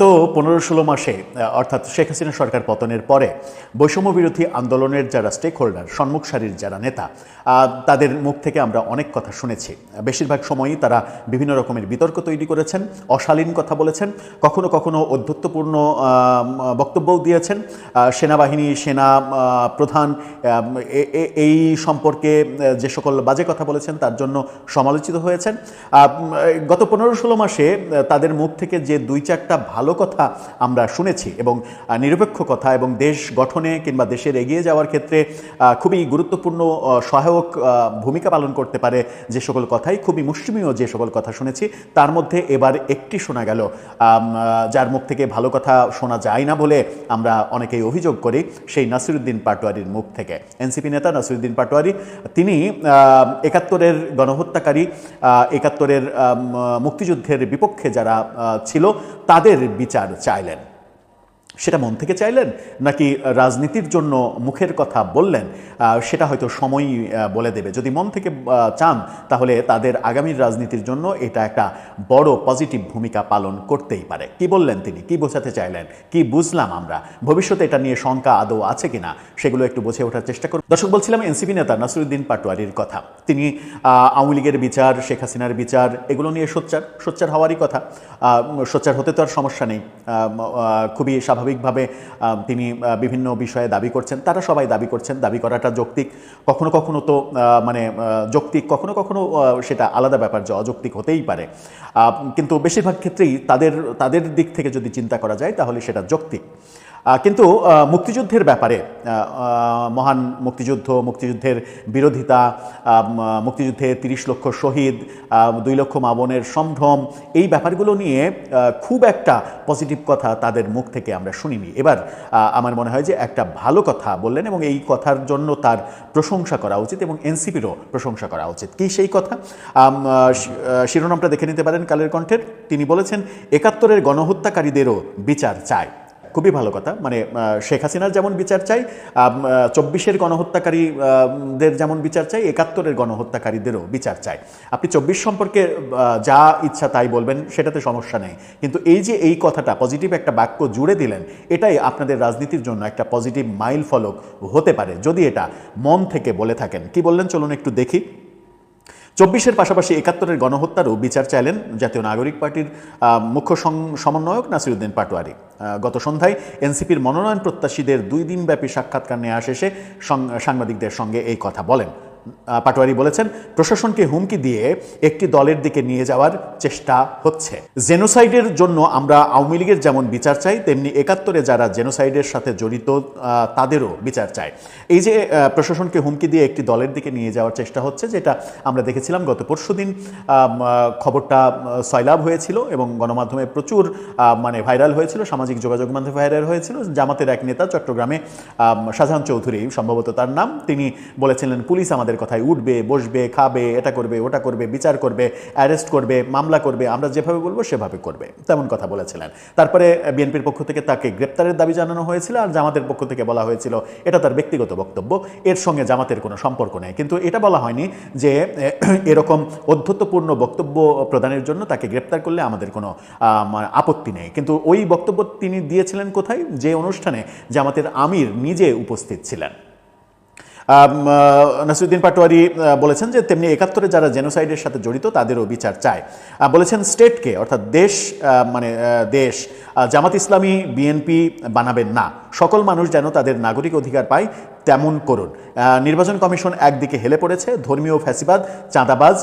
তো পনেরো ষোলো মাসে অর্থাৎ শেখ হাসিনা সরকার পতনের পরে বৈষম্য বিরোধী আন্দোলনের যারা স্টেক হোল্ডার সম্মুখ সারির যারা নেতা তাদের মুখ থেকে আমরা অনেক কথা শুনেছি। বেশিরভাগ সময়ই তারা বিভিন্ন রকমের বিতর্ক তৈরি করেছেন, অশালীন কথা বলেছেন, কখনো কখনো অধ্যত্বপূর্ণ বক্তব্যও দিয়েছেন। সেনাবাহিনী, সেনা প্রধান এই সম্পর্কে যে সকল বাজে কথা বলেছেন তার জন্য সমালোচিত হয়েছেন। গত পনেরো ষোলো মাসে তাদের মুখ থেকে যে দুই চারটা ভালো কথা আমরা শুনেছি এবং নিরপেক্ষ কথা এবং দেশ গঠনে কিংবা দেশের এগিয়ে যাওয়ার ক্ষেত্রে খুবই গুরুত্বপূর্ণ সহায়ক ভূমিকা পালন করতে পারে যে সকল কথাই। খুবই মুষ্টিমীয় যে সকল কথা শুনেছি। তার মধ্যে এবার একটি শোনা গেল। যার মুখ থেকে ভালো কথা শোনা যায় না বলে আমরা অনেকেই অভিযোগ করি, সেই নাসিরুদ্দিন পাটোয়ারির মুখ থেকে। এনসিপি নেতা নাসিরুদ্দিন পাটোয়ারি, তিনি একাত্তরের গণহত্যাকারী একাত্তরের মুক্তিযুদ্ধের বিপক্ষে যারা ছিল, তাদের বিচার চাইলেন। সেটা মন থেকে চাইলেন নাকি রাজনীতির জন্য মুখের কথা বললেন? সেটা হয়তো সময়ই বলে দেবে। যদি মন থেকে চান, তাহলে তাদের আগামীর রাজনীতির জন্য এটা একটা বড় পজিটিভ ভূমিকা পালন করতেই পারে। কি বললেন তিনি? কি বোঝাতে চাইলেন? কি বুঝলাম আমরা? ভবিষ্যতে এটা নিয়ে শঙ্কা আদৌ আছে কিনা? সেগুলো একটু বুঝে ওঠার চেষ্টা করব দর্শক, বলছিলাম এনসিপি নেতা নাসরুদ্দিন পাটোয়ারির কথা। তিনি আওয়ামী লীগের বিচার, শেখ হাসিনার বিচার, এগুলো নিয়ে সোচ্চার। সোচ্চার হওয়ারই কথা। সোচ্চার হতে তো আর সমস্যা নেই। খুবই খুবই স্বাভাবিকভাবে তিনি বিভিন্ন বিষয়ে দাবি করছেন। তারা সবাই দাবি করছেন, দাবি করাটা যৌক্তিক। কখনো কখনো তো মানে যৌক্তিক, কখনো কখনো সেটা আলাদা ব্যাপার যে অযৌক্তিক হতেই পারে। কিন্তু বেশিরভাগ ক্ষেত্রেই তাদের তাদের দিক থেকে যদি চিন্তা করা যায়, তাহলে সেটা যৌক্তিক। কিন্তু মুক্তিযুদ্ধের ব্যাপারে মহান মুক্তিযুদ্ধ, মুক্তিযুদ্ধের বিরোধিতা মুক্তিযুদ্ধে তিরিশ লক্ষ শহীদ দুই লক্ষ মাবনের সম্ভ্রম, এই ব্যাপারগুলো নিয়ে খুব একটা পজিটিভ কথা তাদের মুখ থেকে আমরা শুনিনি। এবার আমার মনে হয় যে একটা ভালো কথা বললেন এবং এই কথার জন্য তার প্রশংসা করা উচিত এবং এনসিপিরও প্রশংসা করা উচিত। কি সেই কথা? শিরোনামটা দেখে নিতে পারেন কালের কণ্ঠের। তিনি বলেছেন, একাত্তরের গণহত্যাকারীদেরও বিচার চায় খুবই ভালো কথা। মানে শেখ হাসিনার যেমন বিচার চাই চব্বিশের গণহত্যাকারীদের যেমন বিচার চাই, একাত্তরের গণহত্যাকারীদেরও বিচার চাই। আপনি চব্বিশ সম্পর্কে যা ইচ্ছা তাই বলবেন, সেটাতে সমস্যা নেই। কিন্তু এই যে এই কথাটা পজিটিভ একটা বাক্য জুড়ে দিলেন, এটাই আপনাদের রাজনীতির জন্য একটা পজিটিভ মাইল ফলক হতে পারে। যদি এটা মন থেকে বলে থাকেন, কি বললেন? চলুন একটু দেখি। চব্বিশের পাশাপাশি একাত্তরের গণহত্যারও বিচার চাইলেন জাতীয় নাগরিক পার্টির মুখ্য সমন্বয়ক নাসিরুদ্দিন পাটোয়ারি। গত সন্ধ্যায় এনসিপির মনোনয়ন প্রত্যাশীদের দুই দিনব্যাপী সাক্ষাৎকার নেওয়া শেষে সাংবাদিকদের সঙ্গে এই কথা বলেন। পাটোয়ারি বলেছেন প্রশাসনকে হুমকি দিয়ে একটি দলের দিকে নিয়ে যাওয়ার চেষ্টা হচ্ছে। জেনোসাইডের জন্য আমরা আওয়ামী লীগের যেমন বিচার চাই তেমনি একাত্তরে যারা জেনোসাইডের সাথে জড়িত তাদেরও বিচার চাই। এই যে প্রশাসনকে হুমকি দিয়ে একটি দলের দিকে নিয়ে যাওয়ার চেষ্টা হচ্ছে যেটা আমরা দেখেছিলাম গত পরশুদিন আম, আহ, খবরটা সয়লাভ হয়েছিল এবং গণমাধ্যমে প্রচুর মানে ভাইরাল হয়েছিল সামাজিক যোগাযোগ মাধ্যমে ভাইরাল হয়েছিল। জামাতের এক নেতা চট্টগ্রামে শাহজাহান চৌধুরী সম্ভবত তার নাম তিনি বলেছিলেন পুলিশ আমাদের কথায় উঠবে, বসবে, খাবে, এটা করবে, ওটা করবে, বিচার করবে অ্যারেস্ট করবে, মামলা করবে, আমরা যেভাবে বলব সেভাবে করবে, তেমন কথা বলেছিলেন। তারপরে বিএনপির পক্ষ থেকে তাকে গ্রেপ্তারের দাবি জানানো হয়েছিল আর জামাতের পক্ষ থেকে বলা হয়েছিল, এটা তার ব্যক্তিগত বক্তব্য, এর সঙ্গে জামাতের কোনো সম্পর্ক নেই। কিন্তু এটা বলা হয়নি যে এরকম অধ্যত্বপূর্ণ বক্তব্য প্রদানের জন্য তাকে গ্রেপ্তার করলে আমাদের কোনো আপত্তি নেই। কিন্তু ওই বক্তব্য তিনি দিয়েছিলেন কোথায়? যে অনুষ্ঠানে জামাতের আমির নিজে উপস্থিত ছিলেন। নাসিরুদ্দিন পাটোয়ারি বলেছেন যে তেমনি একাত্তরে যারা জেনোসাইডের সাথে জড়িত, তাদেরও বিচার চায়। বলেছেন স্টেটকে, অর্থাৎ দেশ মানে দেশ জামাত ইসলামী, বিএনপি বানাবেন না। সকল মানুষ যেন তাদের নাগরিক অধিকার পায় তেমন করুন। নির্বাচন কমিশন একদিকে হেলে পড়েছে, ধর্মীয় ফ্যাসিবাদ, চাঁদাবাজ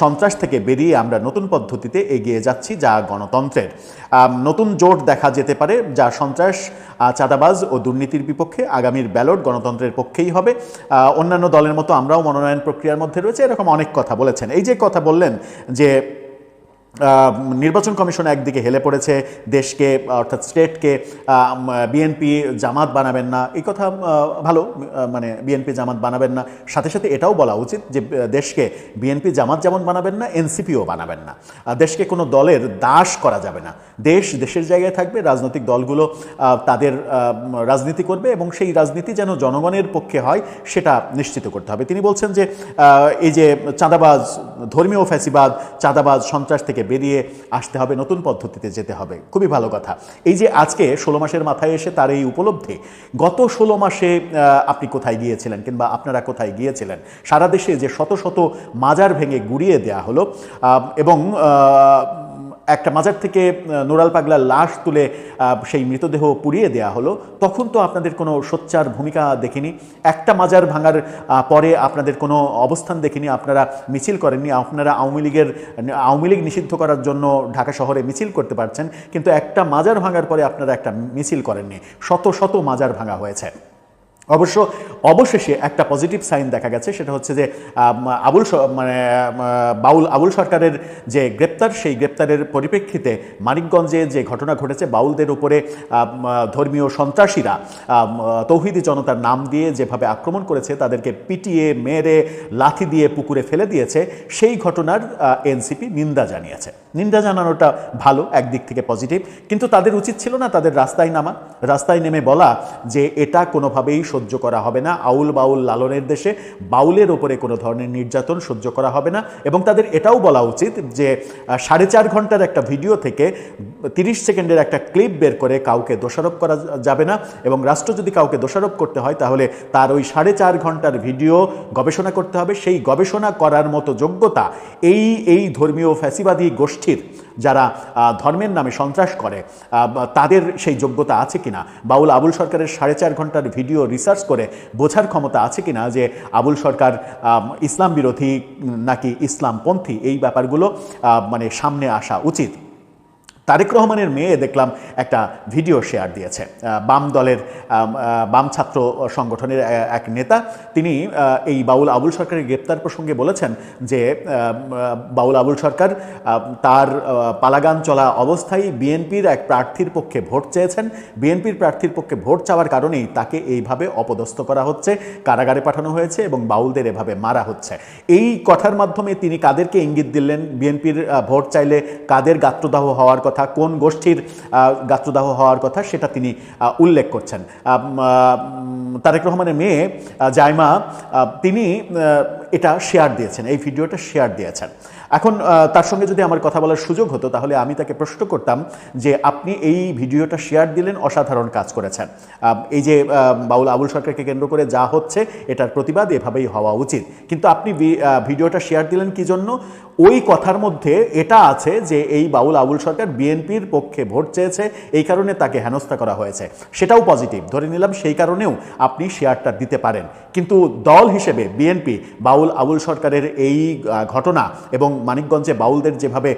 সন্ত্রাস থেকে বেরিয়ে আমরা নতুন পদ্ধতিতে এগিয়ে যাচ্ছি, যা গণতন্ত্রের। নতুন জোট দেখা যেতে পারে, যা সন্ত্রাস চাঁদাবাজ ও দুর্নীতির বিপক্ষে আগামীর ব্যালট গণতন্ত্রের পক্ষেই হবে। অন্যান্য দলের মতো আমরাও মনোনয়ন প্রক্রিয়ার মধ্যে রয়েছে, এরকম অনেক কথা বলেছেন। এই যে কথা বললেন যে নির্বাচন কমিশন একদিকে হেলে পড়েছে, দেশকে অর্থাৎ স্টেটকে বিএনপি জামাত বানাবেন না। এই কথা ভালো মানে বিএনপি জামাত বানাবেন না। সাথে সাথে এটাও বলা উচিত যে দেশকে বিএনপি জামাত যেমন বানাবেন না এনসিপিও বানাবেন না। দেশকে কোনো দলের দাস করা যাবে না। দেশ দেশের জায়গায় থাকবে, রাজনৈতিক দলগুলো তাদের রাজনীতি করবে এবং সেই রাজনীতি যেন জনগণের পক্ষে হয়, সেটা নিশ্চিত করতে হবে। তিনি বলছেন যে এই যে চাঁদাবাজ, ধর্মীয় ফ্যাসিবাদ, চাঁদাবাজ, সন্ত্রাস থেকে বেরিয়ে আসতে হবে, নতুন পদ্ধতিতে যেতে হবে। খুবই ভালো কথা। এই যে আজকে ষোলো মাসের মাথায় এসে তার এই উপলব্ধি, গত ষোলো মাসে আপনি কোথায় গিয়েছিলেন কিংবা আপনারা কোথায় গিয়েছিলেন? সারা দেশে যে শত শত মাজার ভেঙে গুড়িয়ে দেয়া হলো এবং একটা মাজার থেকে নোরাল পাগলার লাশ তুলে সেই মৃতদেহ পুড়িয়ে দেয়া হলো। তখন তো আপনাদের কোনো সোচ্চার ভূমিকা দেখিনি। একটা মাজার ভাঙার পরে আপনাদের কোনো অবস্থান দেখিনি। আপনারা মিছিল করেননি। আপনারা আওয়ামী লীগের, আওয়ামী লীগ নিষিদ্ধ করার জন্য ঢাকা শহরে মিছিল করতে পারছেন। কিন্তু একটা মাজার ভাঙার পরে আপনারা একটা মিছিল করেননি। শত শত মাজার ভাঙা হয়েছে। অবশ্য, অবশেষে একটা পজিটিভ সাইন দেখা গেছে, সেটা হচ্ছে যে আবুল মানে বাউল, আবুল সরকারের যে গ্রেপ্তার, সেই গ্রেপ্তারের পরিপ্রেক্ষিতে মানিকগঞ্জে যে ঘটনা ঘটেছে, বাউলদের উপরে ধর্মীয় সন্ত্রাসীরা তৌহিদি জনতার নাম দিয়ে যেভাবে আক্রমণ করেছে, তাদেরকে পিটিয়ে, মেরে, লাথি দিয়ে পুকুরে ফেলে দিয়েছে, সেই ঘটনার এনসিপি নিন্দা জানিয়েছে। নিন্দা জানানোটা ভালো, একদিক থেকে পজিটিভ কিন্তু তাদের উচিত ছিল না তাদের রাস্তায় নামা। রাস্তায় নেমে বলা যে, এটা কোনোভাবেই সহ্য করা হবে না। আউল বাউল লালনের দেশে বাউলের ওপরে কোনো ধরনের নির্যাতন সহ্য করা হবে না। এবং তাদের এটাও বলা উচিত যে সাড়ে চার ঘণ্টার একটা ভিডিও থেকে তিরিশ সেকেন্ডের একটা ক্লিপ বের করে কাউকে দোষারোপ করা যাবে না। এবং রাষ্ট্র যদি কাউকে দোষারোপ করতে হয়, তাহলে তার ওই সাড়ে চার ঘণ্টার ভিডিও গবেষণা করতে হবে। সেই গবেষণা করার মতো যোগ্যতা এই এই ধর্মীয় ফ্যাসিবাদী গোষ্ঠীর যারা ধর্মের নামে সন্ত্রাস করে তাদের সেই যোগ্যতা আছে কিনা, বাউল আবুল সরকারের সাড়ে চার ঘণ্টার ভিডিও রিসার্চ করে বোঝার ক্ষমতা আছে কিনা যে আবুল সরকার ইসলাম বিরোধী নাকি ইসলামপন্থী, এই ব্যাপারগুলো মানে সামনে আসা উচিত। তারেক রহমানের মেয়ে দেখলাম একটা ভিডিও শেয়ার দিয়েছে। বাম দলের বাম ছাত্র সংগঠনের এক নেতা। তিনি এই বাউল আবুল সরকারের গ্রেপ্তার প্রসঙ্গে বলেছেন যে বাউল আবুল সরকার তার পালাগান চলা অবস্থায় বিএনপির এক প্রার্থীর পক্ষে ভোট চেয়েছেন। বিএনপির প্রার্থীর পক্ষে ভোট চাওয়ার কারণেই তাকে এইভাবে অপদস্থ করা হচ্ছে, কারাগারে পাঠানো হয়েছে এবং বাউলদের এভাবে মারা হচ্ছে। এই কথার মাধ্যমে তিনি কাদেরকে ইঙ্গিত দিলেন? বিএনপির ভোট চাইলে কাদের গাত্রদাহ হওয়ার কথা কোন গোষ্ঠীর গাত্রদাহ হওয়ার কথা সেটা তিনি উল্লেখ করছেন। তারেক রহমানের মেয়ে জায়মা তিনি এটা শেয়ার দিয়েছেন, এই ভিডিওটা শেয়ার দিয়েছেন। এখন তার সঙ্গে যদি আমার কথা বলার সুযোগ হতো, তাহলে আমি তাকে প্রশ্ন করতাম যে আপনি এই ভিডিওটা শেয়ার দিলেন, অসাধারণ কাজ করেছেন। এই যে বাউল, আবুল সরকারকে কেন্দ্র করে যা হচ্ছে, এটার প্রতিবাদ এভাবেই হওয়া উচিত। কিন্তু আপনি ভিডিওটা শেয়ার দিলেন কি জন্য? ওই কথার মধ্যে এটা আছে যে এই বাউল, আবুল সরকার বিএনপির পক্ষে ভোট চেয়েছে, এই কারণে তাকে হেনস্থা করা হয়েছে। সেটাও পজিটিভ ধরে নিলাম সেই কারণেও আপনি শেয়ারটা দিতে পারেন। কিন্তু দল হিসেবে বিএনপি, বাউল আবুল সরকারের এই ঘটনা এবং মানিকগঞ্জে বাউলদের যেভাবে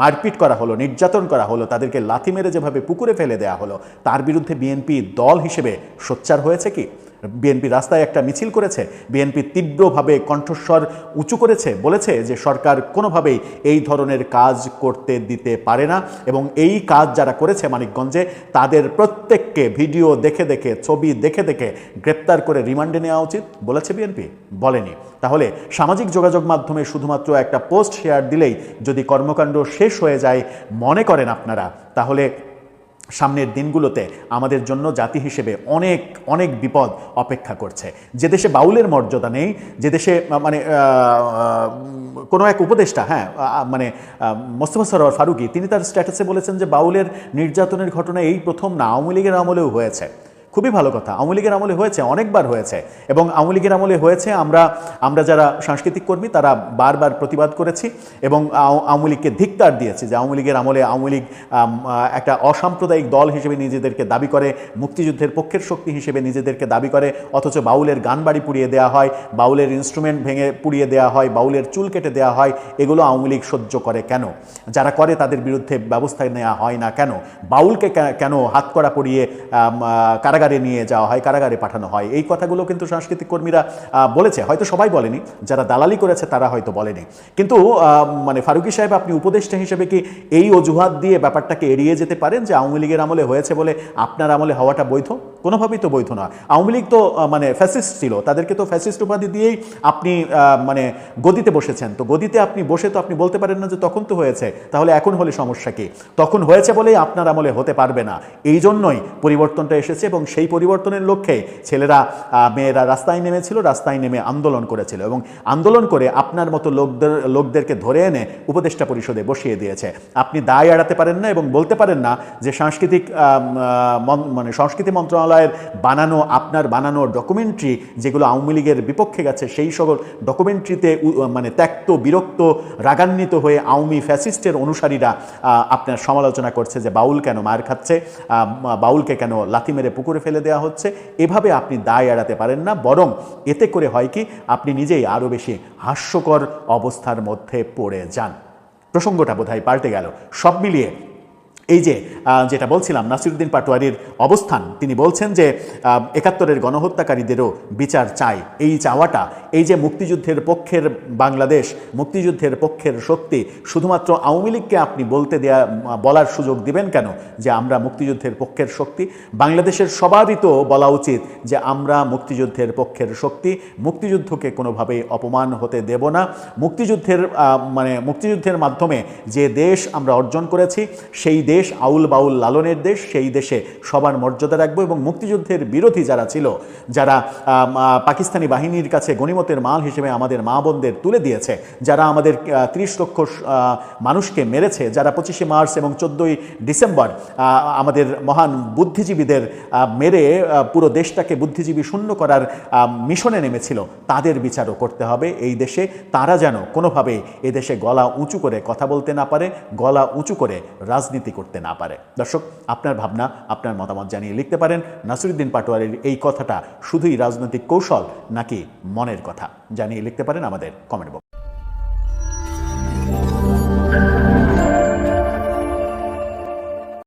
মারপিট করা হলো, নির্যাতন করা হলো, তাদেরকে লাথি মেরে যেভাবে পুকুরে ফেলে দেওয়া হলো, তার বিরুদ্ধে বিএনপি দল হিসেবে সোচ্চার হয়েছে কি? বিএনপি রাস্তায় একটা মিছিল করেছে, বিএনপি তীব্রভাবে কণ্ঠস্বর উঁচু করেছে, বলেছে যে সরকার কোনোভাবেই এই ধরনের কাজ করতে দিতে পারে না এবং এই কাজ যারা করেছে মানিকগঞ্জে, তাদের প্রত্যেককে ভিডিও দেখে দেখে, ছবি দেখে দেখে গ্রেপ্তার করে রিমান্ডে নেওয়া উচিত, বলেছে বিএনপি। বলেনি। তাহলে সামাজিক যোগাযোগ মাধ্যমে শুধুমাত্র একটা পোস্ট শেয়ার দিলেই যদি কর্মকাণ্ড শেষ হয়ে যায়, মনে করেন আপনারা, তাহলে সামনের দিনগুলোতে আমাদের জন্য জাতি হিসেবে অনেক অনেক বিপদ অপেক্ষা করছে। যে দেশে বাউলের মর্যাদা নেই, যে দেশে মানে কোনো এক উপদেষ্টা হ্যাঁ মানে মোস্তফা সরোয়ার ফারুকি, তিনি তার স্ট্যাটাসে বলেছেন যে বাউলের নির্যাতনের ঘটনা এই প্রথম না, আওয়ামী লীগের আমলেও হয়েছে। খুবই ভালো কথা। আওয়ামী লীগের আমলে হয়েছে অনেকবার হয়েছে। এবং আওয়ামী লীগের আমলে হয়েছে আমরা আমরা যারা সাংস্কৃতিক কর্মী তারা বারবার প্রতিবাদ করেছি এবং আও- আওয়ামী লীগকে ধিক্কার দিয়েছি যে আওয়ামী লীগের আমলে আওয়ামী লীগ একটা অসাম্প্রদায়িক দল হিসেবে নিজেদেরকে দাবি করে মুক্তিযুদ্ধের পক্ষের শক্তি হিসেবে নিজেদেরকে দাবি করে অথচ বাউলের গান বাড়ি পুড়িয়ে দেওয়া হয় বাউলের ইনস্ট্রুমেন্ট ভেঙে পুড়িয়ে দেওয়া হয় বাউলের চুল কেটে দেওয়া হয় এগুলো আওয়ামী লীগ সহ্য করে কেন? যারা করে তাদের বিরুদ্ধে ব্যবস্থা নেওয়া হয় না কেন? বাউলকে কেন হাত করা পড়িয়ে আহ, কারাগারে নিয়ে যাওয়া হয়, কারাগারে পাঠানো হয়। এই কথাগুলো কিন্তু সাংস্কৃতিক কর্মীরা বলেছে। হয়তো সবাই বলেনি, যারা দালালি করেছে তারা হয়তো বলেনি। কিন্তু মানে ফারুকি সাহেব, আপনি উপদেষ্টা হিসেবে কি এই অজুহাত দিয়ে ব্যাপারটাকে এড়িয়ে যেতে পারেন যে আওয়ামী লীগের আমলে হয়েছে বলে আপনার আমলে হওয়াটা বৈধ? কোনোভাবেই তো বৈধ না। আওয়ামী লীগ তো মানে ফ্যাসিস্ট ছিল। তাদেরকে তো ফ্যাসিস্ট উপাধি দিয়েই আপনি মানে গদিতে বসেছেন। তো গদিতে আপনি বসে তো আপনি বলতে পারেন না যে তখন তো হয়েছে। তাহলে এখন হলে সমস্যা কি? তখন হয়েছে বলেই আপনার আমলে হতে পারবে না। এই জন্যই পরিবর্তনটা এসেছে এবং সেই পরিবর্তনের লক্ষ্যে ছেলেরা মেয়েরা রাস্তায় নেমেছিল, রাস্তায় নেমে আন্দোলন করেছিল এবং আন্দোলন করে আপনার মতো লোকদের, লোকদেরকে ধরে এনে উপদেষ্টা পরিষদে বসিয়ে দিয়েছে। আপনি দায় এড়াতে পারেন না এবং বলতে পারেন না যে সাংস্কৃতিক মন- সংস্কৃতি মন্ত্রণালয়ের বানানো, আপনার বানানো ডকুমেন্টারি যেগুলো আওয়ামী লীগের বিপক্ষে গেছে, সেই সকল ডকুমেন্টারিতে মানে ত্যক্ত, বিরক্ত, রাগান্বিত হয়ে আওয়ামী ফ্যাসিস্টের অনুসারীরা আপনার সমালোচনা করছে যে বাউল কেন মার খাচ্ছে বাউলকে কেন লাথি মেরে পুকুরে ফেলে দেওয়া হচ্ছে। এভাবে আপনি দায় এড়াতে পারেন না, বরং এতে করে হয় কি, আপনি নিজেই আরও বেশি হাস্যকর অবস্থার মধ্যে পড়ে যান। প্রসঙ্গটা বোধহয় পাল্টে গেল। সব মিলিয়ে এই যে যেটা বলছিলাম, নাসিরুদ্দিন পাটোয়ারির অবস্থান, তিনি বলছেন যে একাত্তরের গণহত্যাকারীদেরও বিচার চাই। এই চাওয়াটা, এই যে মুক্তিযুদ্ধের পক্ষের বাংলাদেশ, মুক্তিযুদ্ধের পক্ষের শক্তি, শুধুমাত্র আওয়ামী লীগকে আপনি বলতে দেয়া বলার সুযোগ দিবেন কেন? যে আমরা মুক্তিযুদ্ধের পক্ষের শক্তি, বাংলাদেশের সবারই তো বলা উচিত যে আমরা মুক্তিযুদ্ধের পক্ষের শক্তি, মুক্তিযুদ্ধকে কোনোভাবে অপমান হতে দেব না। মুক্তিযুদ্ধের মানে মুক্তিযুদ্ধের মাধ্যমে যে দেশ আমরা অর্জন করেছি, সেই দেশ আউল বাউল লালনের দেশ, সেই দেশে সবার মর্যাদা রাখব এবং মুক্তিযুদ্ধের বিরোধী যারা ছিল, যারা পাকিস্তানি বাহিনীর কাছে গণিমতের মাল হিসেবে আমাদের মা বোনদের তুলে দিয়েছে, যারা আমাদের ত্রিশ লক্ষ মানুষকে মেরেছে, যারা পঁচিশে মার্চ এবং চোদ্দোই ডিসেম্বর আমাদের মহান বুদ্ধিজীবীদের মেরে পুরো দেশটাকে বুদ্ধিজীবী শূন্য করার মিশনে নেমেছিল, তাদের বিচারও করতে হবে এই দেশে, তারা যেন কোনোভাবেই এদেশে গলা উঁচু করে কথা বলতে না পারে, গলা উঁচু করে রাজনীতি করতে না পারে। দর্শক, আপনার ভাবনা, আপনার মতামত জানিয়ে লিখতে পারেন নাসিরুদ্দিন পাটোয়ারির এই কথাটা শুধুই রাজনৈতিক কৌশল নাকি মনের কথা জানিয়ে লিখতে পারেন আমাদের কমেন্ট বক্স